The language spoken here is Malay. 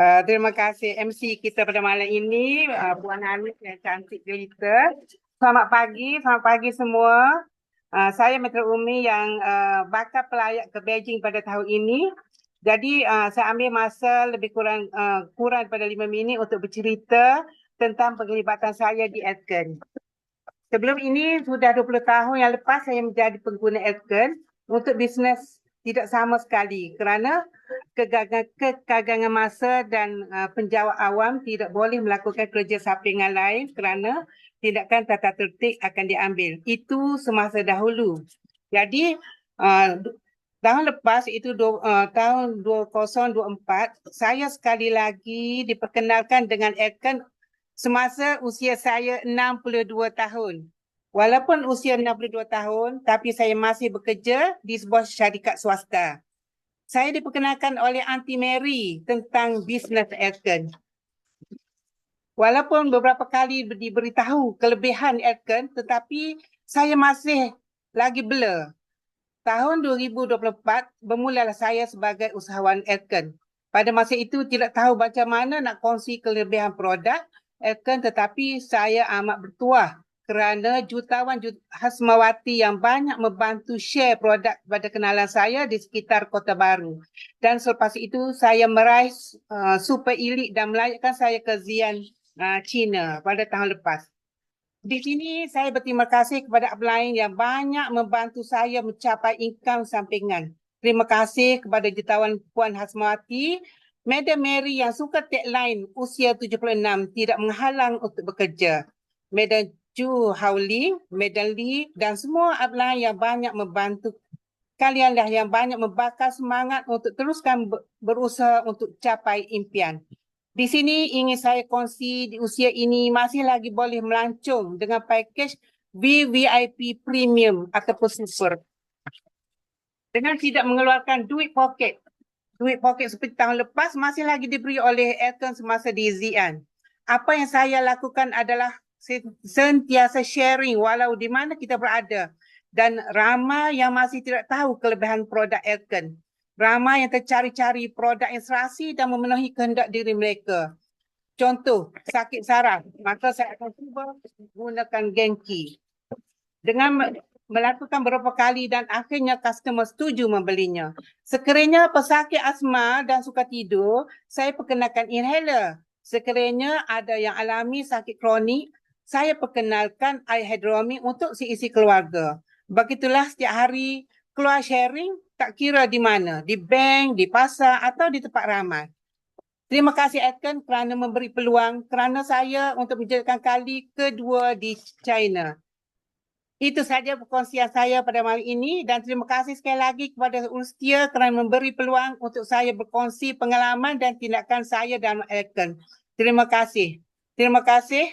Uh, terima kasih MC kita pada malam ini, uh, Puan Hanis yang cantik kita. Selamat pagi, selamat pagi semua. Uh, saya Metro Umi yang uh, bakal pelayak ke Beijing pada tahun ini. Jadi uh, saya ambil masa lebih kurang uh, kurang pada lima minit untuk bercerita tentang penglibatan saya di Elken. Sebelum ini sudah 20 tahun yang lepas saya menjadi pengguna Elken untuk bisnes tidak sama sekali kerana kegagangan, kekagangan masa dan uh, penjawat awam tidak boleh melakukan kerja sampingan lain kerana tindakan tata tertib akan diambil. Itu semasa dahulu. Jadi uh, tahun lepas itu uh, tahun 2024 saya sekali lagi diperkenalkan dengan Elkan semasa usia saya 62 tahun. Walaupun usia 62 tahun, tapi saya masih bekerja di sebuah syarikat swasta. Saya diperkenalkan oleh Aunty Mary tentang bisnes Elken. Walaupun beberapa kali diberitahu kelebihan Elken, tetapi saya masih lagi blur. Tahun 2024, bermulalah saya sebagai usahawan Elken. Pada masa itu tidak tahu macam mana nak kongsi kelebihan produk Elken tetapi saya amat bertuah kerana jutawan Hasmawati yang banyak membantu share produk kepada kenalan saya di sekitar Kota Baru. Dan selepas itu saya meraih uh, super elite dan melayakkan saya ke Zian uh, China pada tahun lepas. Di sini saya berterima kasih kepada upline yang banyak membantu saya mencapai income sampingan. Terima kasih kepada jutawan Puan Hasmawati, Madam Mary yang suka tagline usia 76 tidak menghalang untuk bekerja. Madam Ju Hauli, Medan Lee dan semua upline yang banyak membantu kalianlah yang banyak membakar semangat untuk teruskan berusaha untuk capai impian. Di sini ingin saya kongsi di usia ini masih lagi boleh melancong dengan package VVIP Premium ataupun Super. Dengan tidak mengeluarkan duit poket. Duit poket seperti tahun lepas masih lagi diberi oleh Elton semasa di ZN. Apa yang saya lakukan adalah sentiasa sharing walau di mana kita berada dan ramai yang masih tidak tahu kelebihan produk Elken. Ramai yang tercari-cari produk yang serasi dan memenuhi kehendak diri mereka. Contoh, sakit saraf, maka saya akan cuba gunakan Genki. Dengan melakukan beberapa kali dan akhirnya customer setuju membelinya. Sekiranya pesakit asma dan suka tidur, saya perkenalkan inhaler. Sekiranya ada yang alami sakit kronik, saya perkenalkan air untuk seisi keluarga. Begitulah setiap hari keluar sharing tak kira di mana, di bank, di pasar atau di tempat ramai. Terima kasih Edken kerana memberi peluang kerana saya untuk menjadikan kali kedua di China. Itu saja perkongsian saya pada malam ini dan terima kasih sekali lagi kepada Ulstia kerana memberi peluang untuk saya berkongsi pengalaman dan tindakan saya dalam Edken. Terima kasih. Terima kasih.